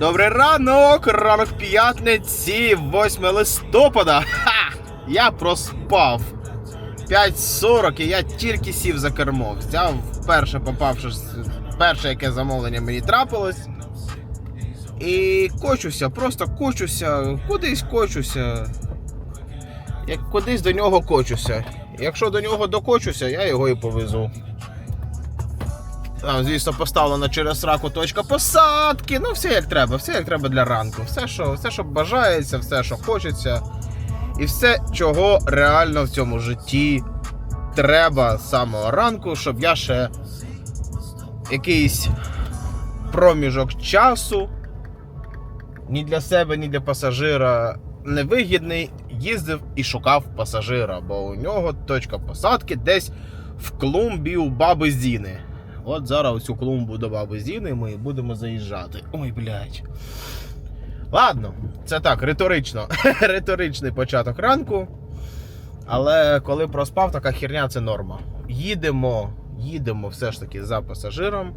Добрий ранок! Ранок п'ятниці, 8 листопада. Ха! Я проспав. 5.40 і я тільки сів за кермо. Взяв перше попавши, перше, яке замовлення мені трапилось. І кочуся, просто кочуся, кудись кочуся. Як кудись до нього кочуся. Якщо до нього докочуся, я його і повезу. Там, звісно, поставлена через раку точка посадки. Ну, все як треба, все як треба для ранку. Все, що, все, що бажається, все, що хочеться. І все, чого реально в цьому житті треба з самого ранку, щоб я ще якийсь проміжок часу ні для себе, ні для пасажира невигідний, їздив і шукав пасажира, бо у нього точка посадки десь в клумбі у баби Зіни. От зараз цю клумбу до баби Зіни ми і будемо заїжджати. Ой, блядь. Ладно, це так, риторично. Риторичний початок ранку. Але коли проспав, така херня це норма. Їдемо, їдемо все ж таки за пасажиром.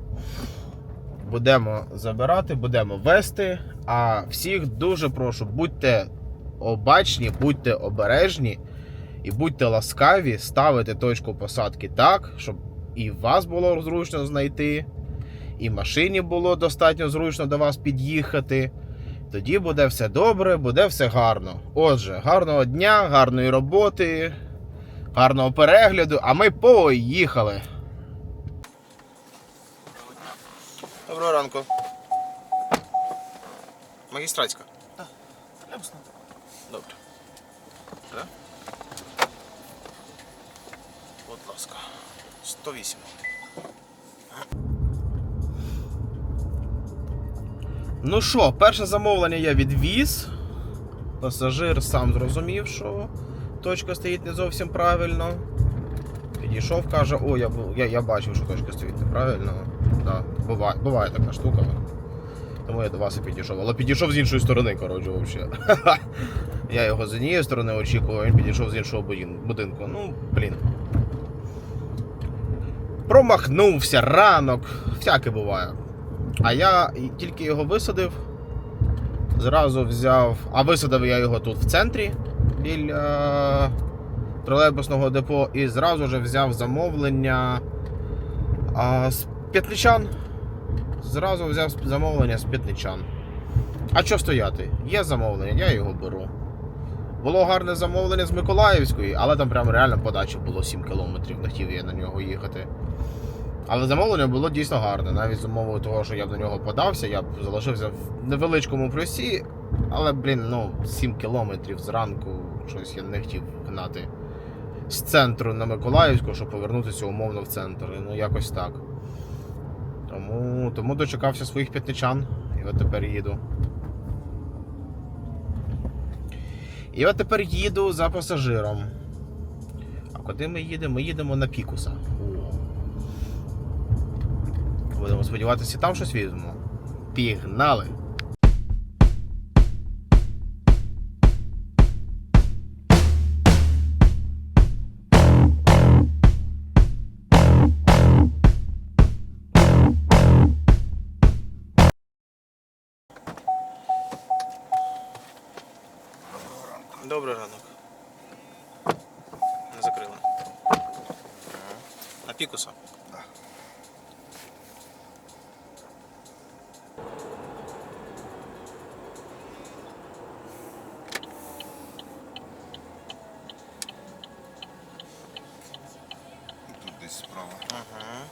Будемо забирати, будемо вести. А всіх дуже прошу, будьте обачні, будьте обережні і будьте ласкаві, ставити точку посадки так, щоб і вас було зручно знайти, і машині було достатньо зручно до вас під'їхати. Тоді буде все добре, буде все гарно. Отже, гарного дня, гарної роботи, гарного перегляду, а ми поїхали. Доброго ранку. Магістратська. Так. Лепсно. Добре. Будь ласка. 108. Ну що, перше замовлення я відвіз. Пасажир сам зрозумів, що точка стоїть не зовсім правильно. Підійшов, каже, о, я, я, я бачив, що точка стоїть неправильно. Да, буває, буває така штука. Тому я до вас і підійшов. Але підійшов з іншої сторони, коротше, взагалі. Я його з однієї сторони очікував, він підійшов з іншого будинку. Ну, блін. Промахнувся, ранок, всяке буває. А я тільки його висадив, зразу взяв. А висадив я його тут в центрі біля тролейбусного депо і зразу же взяв замовлення а, з п'ятничан. Зразу взяв замовлення з п'ятничан. А що стояти? Є замовлення, я його беру. Було гарне замовлення з Миколаївської, але там прям реально подача було 7 кілометрів, не хотів я на нього їхати. Але замовлення було дійсно гарне. Навіть з умовою того, що я б на нього подався, я б залишився в невеличкому плюсі, але, блін, ну, 7 кілометрів зранку щось я не хотів гнати з центру на Миколаївську, щоб повернутися умовно в центр. Ну, якось так. Тому, тому дочекався своїх п'ятничан і от тепер їду. І от тепер їду за пасажиром. А куди ми їдемо? Ми їдемо на Пікуса. Будемо сподіватися, там щось візьмемо. Пігнали! Добрий ранок. Не закрила. На Пікуса? Так. Тут десь справа. Ага.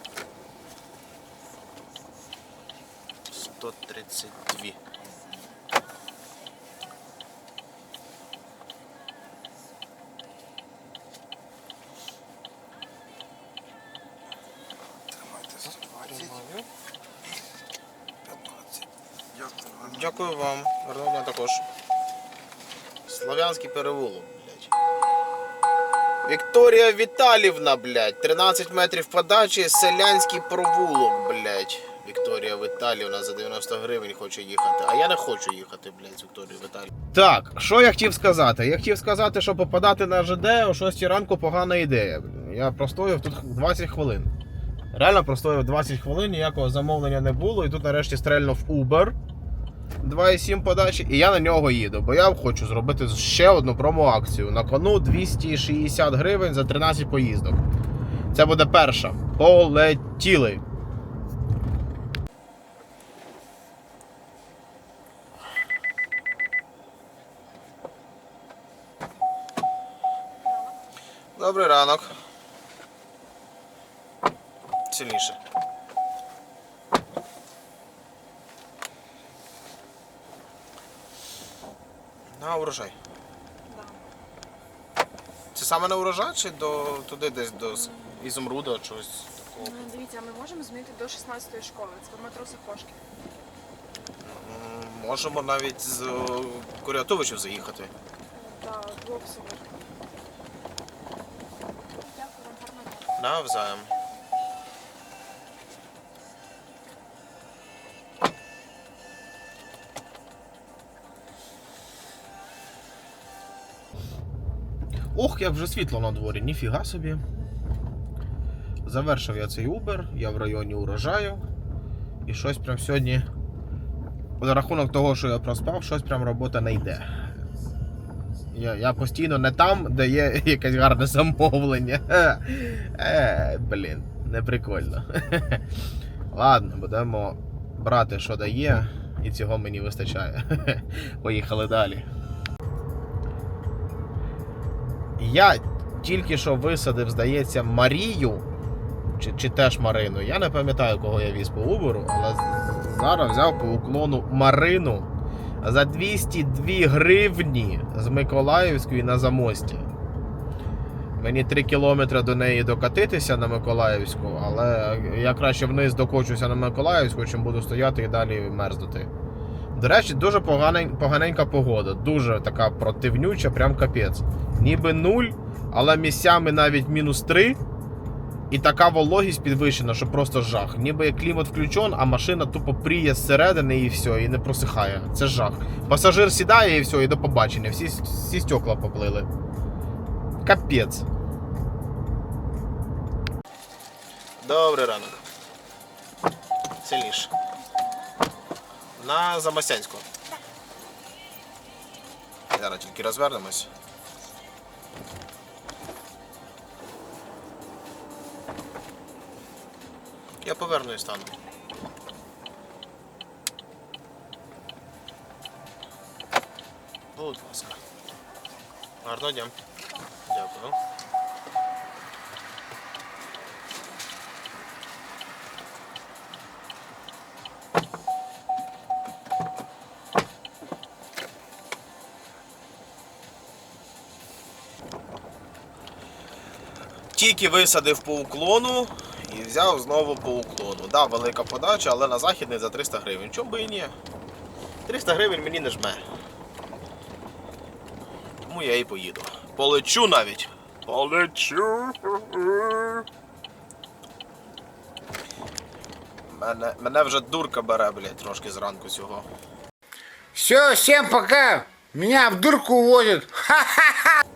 132. Дякую вам. Гарного дня також. Слов'янський переулок, блядь. Вікторія Віталівна, блядь. 13 метрів подачі, селянський провулок, блядь. Вікторія Віталівна за 90 гривень хоче їхати. А я не хочу їхати, блядь, з Вікторією Віталівною. Так, що я хотів сказати? Я хотів сказати, що попадати на ЖД о 6 ранку погана ідея. Я простояв тут 20 хвилин. Реально простояв 20 хвилин, ніякого замовлення не було. І тут нарешті стрельнув Uber. 2,7 подачі, і я на нього їду, бо я хочу зробити ще одну промо-акцію. На кону 260 гривень за 13 поїздок. Це буде перша. Полетіли. Добрий ранок. Сильніше. На урожай. Це саме на урожай чи до, туди десь до с- ізумруда чогось такого? Ну, Дивіться, ми можемо змінити до 16-ї школи. Це в метро Сапожки. М, Можемо навіть з е, Курятовичів заїхати. Так, було б супер. Дякую вам, гарного дня. Навзаєм. Ох, як вже світло на дворі, ніфіга собі. Завершив я цей Uber, я в районі урожаю. І щось прям сьогодні. За рахунок того, що я проспав, щось прям робота не йде. Я, я постійно не там, де є якесь гарне замовлення. Е, блін, не прикольно. Ладно, будемо брати, що дає, і цього мені вистачає. Поїхали далі. Я тільки що висадив, здається, Марію. Чи, чи теж Марину. Я не пам'ятаю, кого я віз по Убору, але зараз взяв по уклону Марину за 202 гривні з Миколаївської на замості. Мені 3 кілометри до неї докатитися на Миколаївську, але я краще вниз докочуся на Миколаївську, чим буду стояти і далі мерзнути. До речі, дуже поганень, поганенька погода, дуже така противнюча, прям капець. Ніби нуль, але місцями навіть мінус 3. І така вологість підвищена, що просто жах. Ніби як клімат включен, а машина тупо пріє зсередини і все, і не просихає. Це жах. Пасажир сідає і все, і до побачення. Всі, всі стекла поплили. Капець. Добрий ранок. Сильніше. На Замостянську. Зараз тільки розвернемось. Я поверну і стану. Будь ласка. Гарного дня. Тільки висадив по уклону і взяв знову по уклону. Да, велика подача, але на західний за 300 гривень. Чому би і ні? 300 гривень мені не жме. Тому я і поїду. Полечу навіть. Полечу. Мене, мене вже дурка бере, блядь, трошки зранку цього. Все, всем пока. Меня в дурку уводят.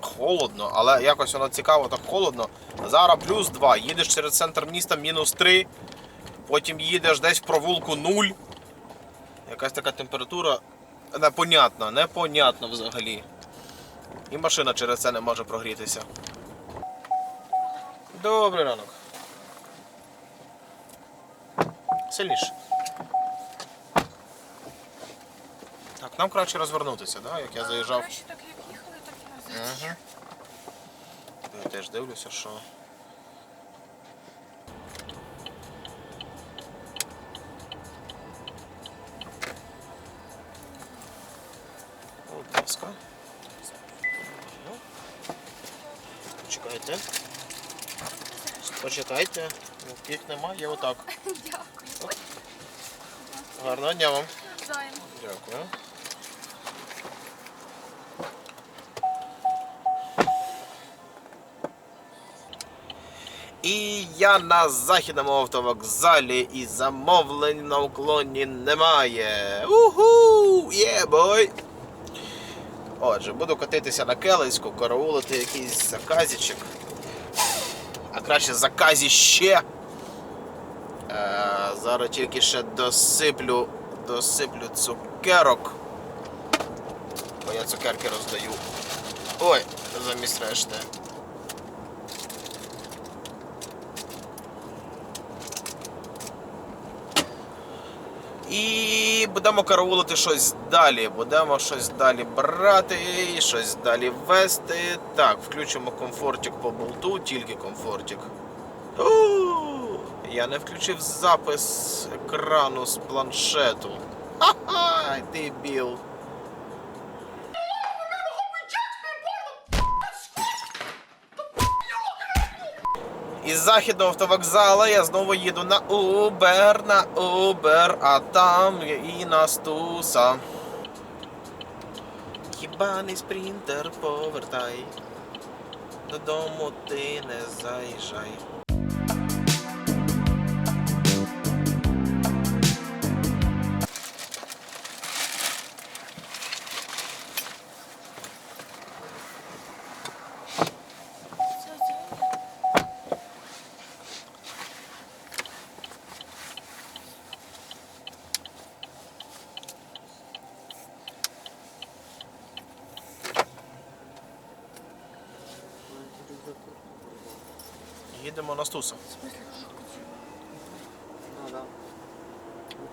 Холодно, але якось воно цікаво, так холодно. Зараз плюс 2. Їдеш через центр міста мінус 3. Потім їдеш десь в провулку 0. Якась така температура непонятна, непонятна взагалі. І машина через це не може прогрітися. Добрий ранок. Сильніше. Так, нам краще розвернутися, да? як я заїжджав. Краще так як їхали, так і назад. Ага. Я теж дивлюся, що. Почекайте. Таких нема, є отак. Дякую. Гарного дня вам. Дякую. І я на західному автовокзалі і замовлень на уклоні немає. Уху! Є, бой! Отже, буду катитися на Келицьку, караулити якийсь заказічок. Краще заказіще. Е, зараз тільки ще досиплю, досиплю цукерок. Бо я цукерки роздаю. Ой, замість решти. І будемо караулити щось далі. Будемо щось далі брати, щось далі вести. Так, включимо комфортик по болту, тільки комфортик. У, Я не включив запис екрану з планшету. Ха-ха, дебіл. Із західного автовокзала я знову їду на Uber, на Uber, а там і Настуса. Хібаний спринтер повертай. Додому ти не заїжджай. Їдемо на Стуса. Ну да.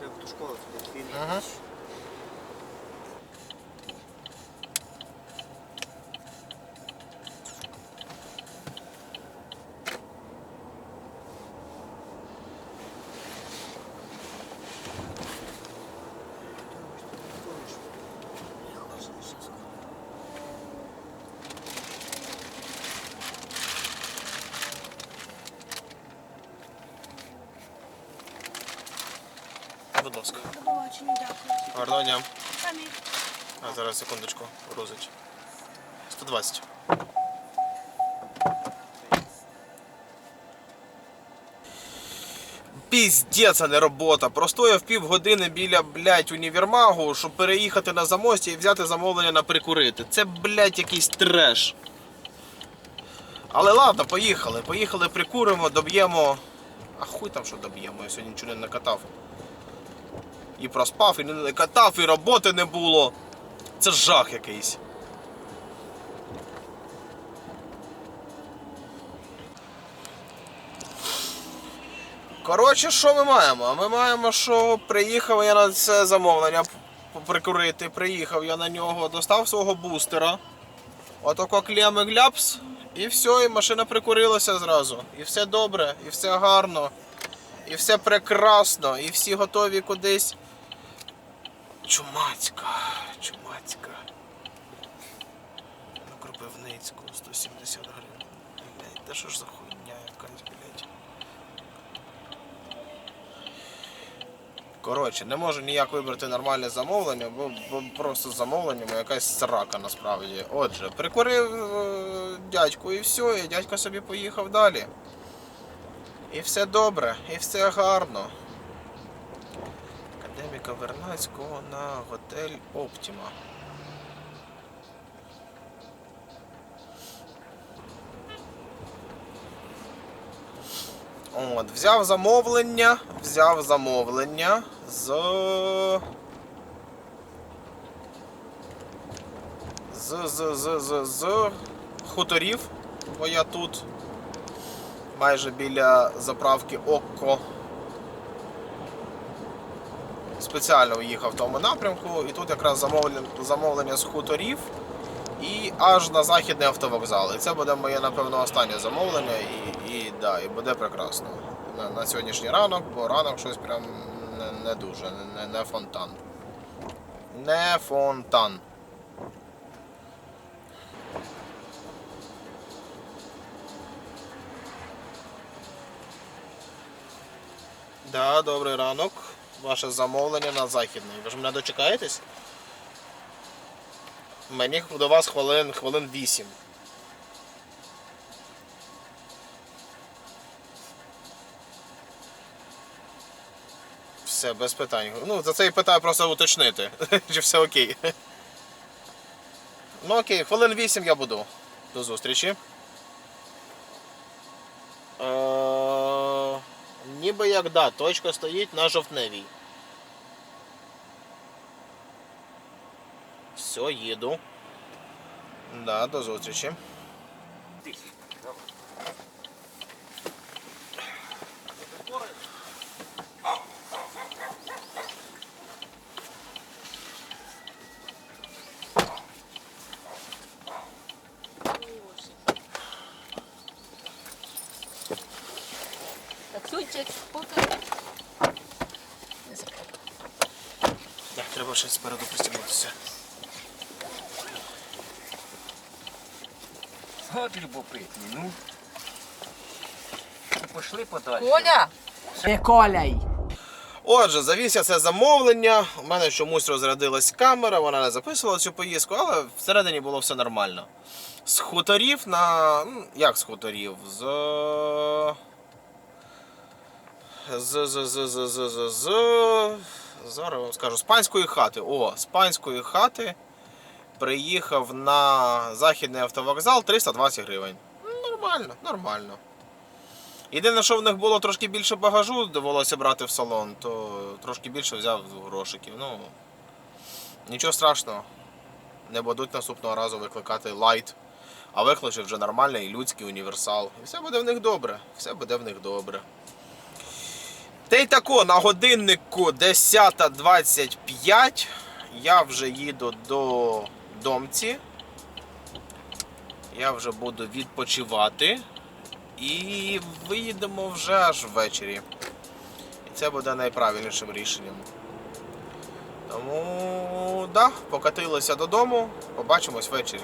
Як до школи. Ага. Будь ласка. До побачення, дякую. Гарного дня. Самі. А зараз секундочку, грузить. 120. Піздець, а не робота. Простояв півгодини біля, блядь, універмагу, щоб переїхати на замості і взяти замовлення на прикурити. Це, блядь, якийсь треш. Але ладно, поїхали. Поїхали, прикуримо, доб'ємо. А хуй там що доб'ємо, я сьогодні нічого не накатав. І проспав, і не накатав, і роботи не було. Це жах якийсь. Коротше, що ми маємо? Ми маємо, що приїхав я на це замовлення прикурити. Приїхав я на нього, достав свого бустера. Отако клеми гляпс. І все, і машина прикурилася зразу. І все добре, і все гарно, і все прекрасно, і всі готові кудись. Чумацька, чумацька. На Кропивницьку 170 гривень. Блять, та що ж за хуйня якась, блять. Коротше, не можу ніяк вибрати нормальне замовлення, бо, бо просто з замовленням якась срака насправді. Отже, прикурив е, дядьку і все, і дядько собі поїхав далі. І все добре, і все гарно. Академіка Вернацького на готель Оптіма. От, взяв замовлення, взяв замовлення з. З, з, з, з, з хуторів, бо я тут майже біля заправки Окко спеціально уїхав в тому напрямку, і тут якраз замовлення, замовлення з хуторів і аж на західний автовокзал. І це буде моє, напевно, останнє замовлення, і, і, да, і буде прекрасно. На, на сьогоднішній ранок, бо ранок щось прям не, не дуже, не, не фонтан. Не фонтан. Да, добрий ранок. Ваше замовлення на західний. Ви ж мене дочекаєтесь? Мені до вас хвилин, хвилин 8. Все, без питань. Ну, за це і питаю просто уточнити. Чи все окей. Ну окей, хвилин 8 я буду. До зустрічі. Ніби як да, точка стоїть на жовтневій. Все, їду. Да, до зустрічі. Таксуйчик, пока. Так, треба ще спереду пристібнутися. От любопитні, ну. Пошли подалі. Коля! Не коляй! Отже, завіз я це замовлення. У мене чомусь розрядилась камера, вона не записувала цю поїздку, але всередині було все нормально. З хуторів на. Як з хуторів? З. З. З. З. З. З. З. з... Зараз вам скажу. З панської хати. О, з панської хати приїхав на західний автовокзал 320 гривень. Нормально, нормально. Єдине, що в них було трошки більше багажу, довелося брати в салон, то трошки більше взяв грошиків. Ну, нічого страшного. Не будуть наступного разу викликати лайт, а викличе вже нормальний людський універсал. І все буде в них добре. Все буде в них добре. Та й тако, на годиннику 10.25 я вже їду до домці. Я вже буду відпочивати. І виїдемо вже аж ввечері. І це буде найправильнішим рішенням. Тому, да, покатилися додому, побачимось ввечері.